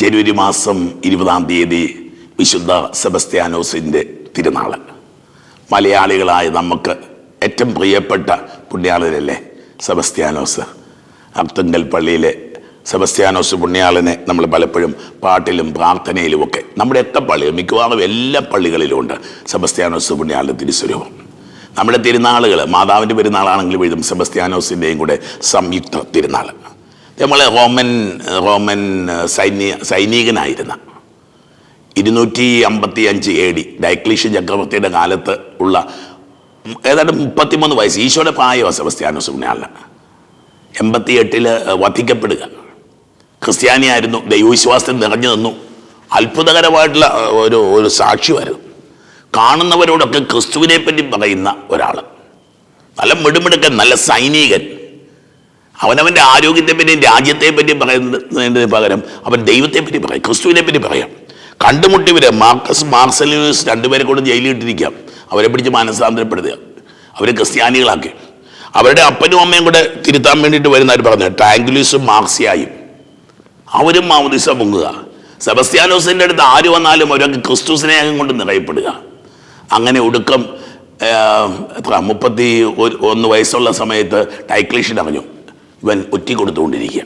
ജനുവരി മാസം ഇരുപതാം തീയതി വിശുദ്ധ സെബസ്ത്യാനോസിന്റെ തിരുനാൾ മലയാളികളായ നമുക്ക് ഏറ്റവും പ്രിയപ്പെട്ട പുണ്യാളനല്ലേ സെബസ്ത്യാനോസ്. അർത്തുങ്കൽ പള്ളിയിലെ സെബസ്ത്യാനോസ് പുണ്യാളനെ നമ്മൾ പലപ്പോഴും പാട്ടിലും പ്രാർത്ഥനയിലുമൊക്കെ നമ്മുടെ എത്ര പള്ളികൾ മിക്കവാറും എല്ലാ പള്ളികളിലും ഉണ്ട് സെബസ്ത്യാനോസ് പുണ്യാളന്റെ തിരുസ്വരൂപം. നമ്മുടെ തിരുനാളുകൾ മാതാവിന്റെ പെരുന്നാളാണെങ്കിലും എഴുതും സെബസ്ത്യാനോസിന്റെയും കൂടെ സംയുക്ത തിരുനാൾ നമ്മൾ റോമൻ റോമൻ സൈനിക സൈനികനായിരുന്ന ഇരുന്നൂറ്റി അമ്പത്തി അഞ്ച് എ ഡി ഡയക്ലീഷ് ചക്രവർത്തിയുടെ കാലത്ത് ഉള്ള ഏതാണ്ട് മുപ്പത്തിമൂന്ന് വയസ്സ് ഈശോയുടെ പ്രായമാണ് സെബസ്ത്യാനോ പുണ്യാളിന് എൺപത്തി എട്ടിൽ വധിക്കപ്പെടുക. ക്രിസ്ത്യാനിയായിരുന്നു ദൈവവിശ്വാസത്തിൽ നിറഞ്ഞു നിന്നു. അത്ഭുതകരമായിട്ടുള്ള ഒരു ഒരു സാക്ഷിയായിരുന്നു കാണുന്നവരോടൊക്കെ ക്രിസ്തുവിനെ പറ്റി പറയുന്ന ഒരാൾ നല്ല മിടുമിടുക്കൻ നല്ല സൈനികൻ. അവനവന്റെ ആരോഗ്യത്തെ പറ്റി രാജ്യത്തെ പറ്റി പറയുന്നതിന് പകരം അവൻ ദൈവത്തെ പറ്റി പറയും ക്രിസ്തുവിനെ പറ്റി പറയാം. കണ്ടുമുട്ടിവര് മാർക്കസ് മാർസലിനസ് രണ്ടുപേരെ കൊണ്ട് ജയിലിൽ ഇട്ടിരിക്കാം. അവരെ പിടിച്ച് മാനസാന്തരപ്പെടുത്തുക. അവരെ ക്രിസ്ത്യാനികളാക്കി. അവരുടെ അപ്പനും അമ്മയും കൂടെ തിരുത്താൻ വേണ്ടിയിട്ട് വരുന്നവർ പറഞ്ഞു ടാങ്കുലീസും മാർസിയായും. അവരും മാമോദിസ പൊങ്ങുക. സെബസ്ത്യാനോസിന്റെ അടുത്ത് ആര് വന്നാലും അവരൊക്കെ ക്രിസ്തു സ്നേഹം കൊണ്ട് നിറയപ്പെടുക. അങ്ങനെ ഒടുക്കം എത്ര മുപ്പത്തി ഒന്ന് വയസ്സുള്ള സമയത്ത് ടൈക്ലീഷൻ അറിഞ്ഞു. ഇവൻ ഒറ്റി കൊടുത്തുകൊണ്ടിരിക്കുക.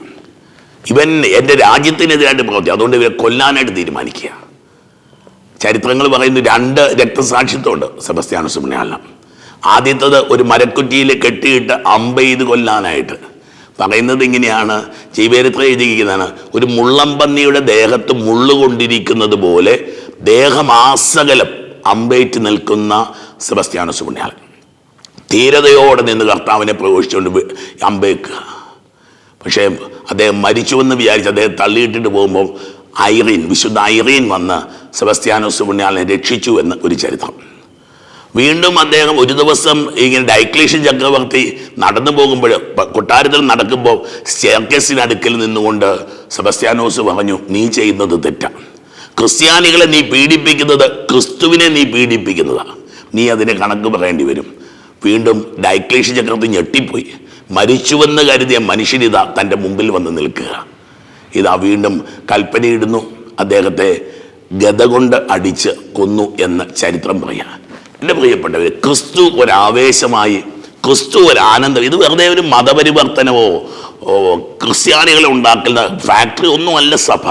ഇവൻ എന്റെ രാജ്യത്തിനെതിരായിട്ട് പ്രവർത്തി അതുകൊണ്ട് ഇവരെ കൊല്ലാനായിട്ട് തീരുമാനിക്കുക. ചരിത്രങ്ങൾ പറയുന്നു രണ്ട് രക്തസാക്ഷിത്വമുണ്ട് സെബസ്ത്യാനോസ് പുണ്യാളിന് ആദ്യത്തത് ഒരു മരക്കുറ്റിയിൽ കെട്ടിയിട്ട് അമ്പ ചെയ്ത് കൊല്ലാനായിട്ട്. പറയുന്നത് ഇങ്ങനെയാണ്. ജീവചരിത്രം എഴുതിയിരിക്കുന്നതാണ്. ഒരു മുള്ളമ്പന്നിയുടെ ദേഹത്ത് മുള്ളുകൊണ്ടിരിക്കുന്നത് പോലെ ദേഹമാസകലം അമ്പേറ്റ് നിൽക്കുന്ന സെബസ്ത്യാനോസ് പുണ്യാളൻ ധീരതയോടെ നിന്ന് കർത്താവിനെ പ്രവേശിച്ചുകൊണ്ട് അമ്പേക്കുക. പക്ഷേ അദ്ദേഹം മരിച്ചുവെന്ന് വിചാരിച്ച് അദ്ദേഹം തള്ളിയിട്ടിട്ട് പോകുമ്പോൾ ഐറീൻ വിശുദ്ധ ഐറീൻ വന്ന് സെബസ്ത്യാനോസ് പുണ്യാളിനെ രക്ഷിച്ചു എന്ന് ഒരു ചരിത്രം. വീണ്ടും അദ്ദേഹം ഒരു ദിവസം ഇങ്ങനെ ഡൈക്ലേഷൻ ചക്രവർത്തി നടന്നു പോകുമ്പോൾ കൊട്ടാരത്തിൽ നടക്കുമ്പോൾ സ്റ്റേർക്കേസിന് അടുക്കൽ നിന്നുകൊണ്ട് സെബസ്ത്യാനോസ് പറഞ്ഞു നീ ചെയ്യുന്നത് തെറ്റാണ് ക്രിസ്ത്യാനികളെ നീ പീഡിപ്പിക്കുന്നത് ക്രിസ്തുവിനെ നീ പീഡിപ്പിക്കുന്നതാണ് നീ അതിനെ കണക്ക് പറയേണ്ടി വരും. വീണ്ടും ഡൈക്ലേഷൻ ചക്രവർത്തി ഞെട്ടിപ്പോയി. മരിച്ചുവെന്ന് കരുതിയ മനുഷ്യനിതാ തന്റെ മുമ്പിൽ വന്ന് നിൽക്കുക. ഇതാ വീണ്ടും കൽപ്പനയിടുന്നു. അദ്ദേഹത്തെ ഗത കൊണ്ട് അടിച്ച് കൊന്നു എന്ന് ചരിത്രം പറയാം. എന്റെ പ്രിയപ്പെട്ടവർ ക്രിസ്തു ഒരാവേശമായി ക്രിസ്തു ഒരു ആനന്ദം ഇത് വെറുതെ ഒരു മതപരിവർത്തനമോ ക്രിസ്ത്യാനികളെ ഉണ്ടാക്കുന്ന ഫാക്ടറി ഒന്നുമല്ല സഭ.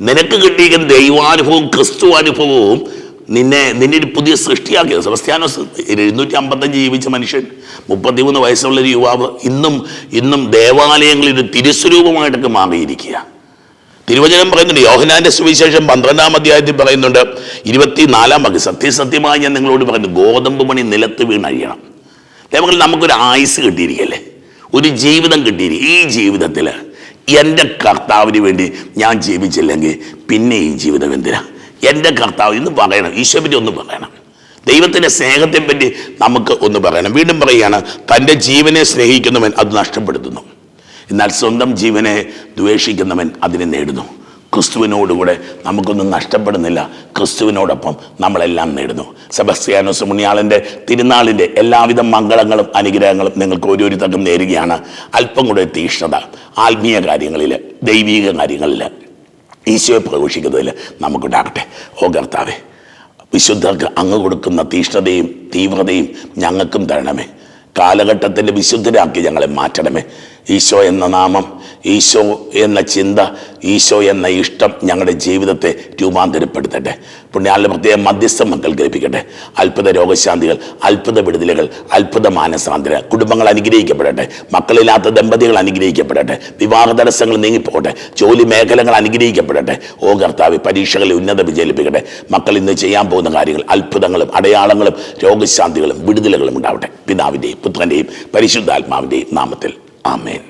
നിനക്ക് കിട്ടിയിരിക്കുന്ന ദൈവാനുഭവവും ക്രിസ്തു അനുഭവവും നിന്നെ നിന്നെ ഒരു പുതിയ സൃഷ്ടിയാക്കിയത്. സെബസ്ത്യാനോസ് എഴുന്നൂറ്റി അമ്പത്തഞ്ച് ജീവിച്ച മനുഷ്യൻ മുപ്പത്തിമൂന്ന് വയസ്സുള്ള ഒരു യുവാവ് ഇന്നും ഇന്നും ദേവാലയങ്ങളിൽ ഒരു തിരുസ്വരൂപമായിട്ടൊക്കെ മാറിയിരിക്കുക. തിരുവചനം പറയുന്നുണ്ട് യോഹനാന്റെ സുവിശേഷം പന്ത്രണ്ടാം അധ്യായത്തിൽ പറയുന്നുണ്ട് ഇരുപത്തിനാലാം പങ്ക് സത്യസത്യമായി ഞാൻ നിങ്ങളോട് പറയുന്നു ഗോതമ്പ് മണി നിലത്ത് വീണഴിയണം ദൈവങ്ങൾ നമുക്കൊരു ആയുസ് കിട്ടിയിരിക്കല്ലേ? ഒരു ജീവിതം കിട്ടിയിരിക്കും ഈ ജീവിതത്തിൽ എന്റെ കർത്താവിന് വേണ്ടി ഞാൻ ജീവിച്ചില്ലെങ്കിൽ പിന്നെ ഈ ജീവിതം എന്തിനാ? എന്റെ കർത്താവ് ഇന്ന് പറയണം ഈശോപറ്റി ഒന്ന് പറയണം. ദൈവത്തിന്റെ സ്നേഹത്തെ പറ്റി നമുക്ക് ഒന്ന് പറയണം. വീണ്ടും പറയുകയാണ് തന്റെ ജീവനെ സ്നേഹിക്കുന്നവൻ അത് നഷ്ടപ്പെടുത്തുന്നു. എന്നാൽ സ്വന്തം ജീവനെ ദ്വേഷിക്കുന്നവൻ അതിനെ നേടുന്നു. ക്രിസ്തുവിനോടുകൂടെ നമുക്കൊന്നും നഷ്ടപ്പെടുന്നില്ല. ക്രിസ്തുവിനോടൊപ്പം നമ്മളെല്ലാം നേടുന്നു. സെബസ്ത്യാനോസ് മുണിയാളിന്റെ തിരുനാളിന്റെ എല്ലാവിധ മംഗളങ്ങളും അനുഗ്രഹങ്ങളും നിങ്ങൾക്ക് ഓരോരുത്തർക്കും നേരുകയാണ്. അല്പം കൂടെ തീഷ്ണത ആത്മീയ കാര്യങ്ങളിൽ ദൈവീക കാര്യങ്ങളിൽ ഈശോയെ പ്രഘോഷിക്കുന്നതിൽ നമുക്കുണ്ടാകട്ടെ. ഓ കർത്താവേ വിശുദ്ധർക്ക് അങ്ങ് കൊടുക്കുന്ന തീഷ്ണതയും തീവ്രതയും ഞങ്ങൾക്കും തരണമേ. കാലഘട്ടത്തിന്റെ വിശുദ്ധരാക്കി ഞങ്ങളെ മാറ്റണമേ. ഈശോ എന്ന നാമം ഈശോ എന്ന ചിന്ത ഈശോ എന്ന ഇഷ്ടം ഞങ്ങളുടെ ജീവിതത്തെ രൂപാന്തരപ്പെടുത്തട്ടെ. പുണ്യാളിന് പ്രത്യേക മധ്യസ്ഥം മക്കൾക്ക് ലഭിക്കട്ടെ അത്ഭുത രോഗശാന്തികൾ അത്ഭുത വിടുതലുകൾ അത്ഭുത മാനസാന്തര കുടുംബങ്ങൾ അനുഗ്രഹിക്കപ്പെടട്ടെ. മക്കളില്ലാത്ത ദമ്പതികൾ അനുഗ്രഹിക്കപ്പെടട്ടെ. വിവാഹ തടസ്സങ്ങൾ നീങ്ങിപ്പോകട്ടെ. ജോലി മേഖലകൾ അനുഗ്രഹിക്കപ്പെടട്ടെ. ഓ കർത്താവ് പരീക്ഷകളിൽ ഉന്നത വിജയിപ്പിക്കട്ടെ മക്കൾ ഇന്ന് ചെയ്യാൻ പോകുന്ന കാര്യങ്ങൾ അത്ഭുതങ്ങളും അടയാളങ്ങളും രോഗശാന്തികളും വിടുതലുകളും ഉണ്ടാവട്ടെ. പിതാവിന്റെയും പുത്രന്റെയും പരിശുദ്ധാത്മാവിന്റെയും നാമത്തിൽ. ആമേൻ.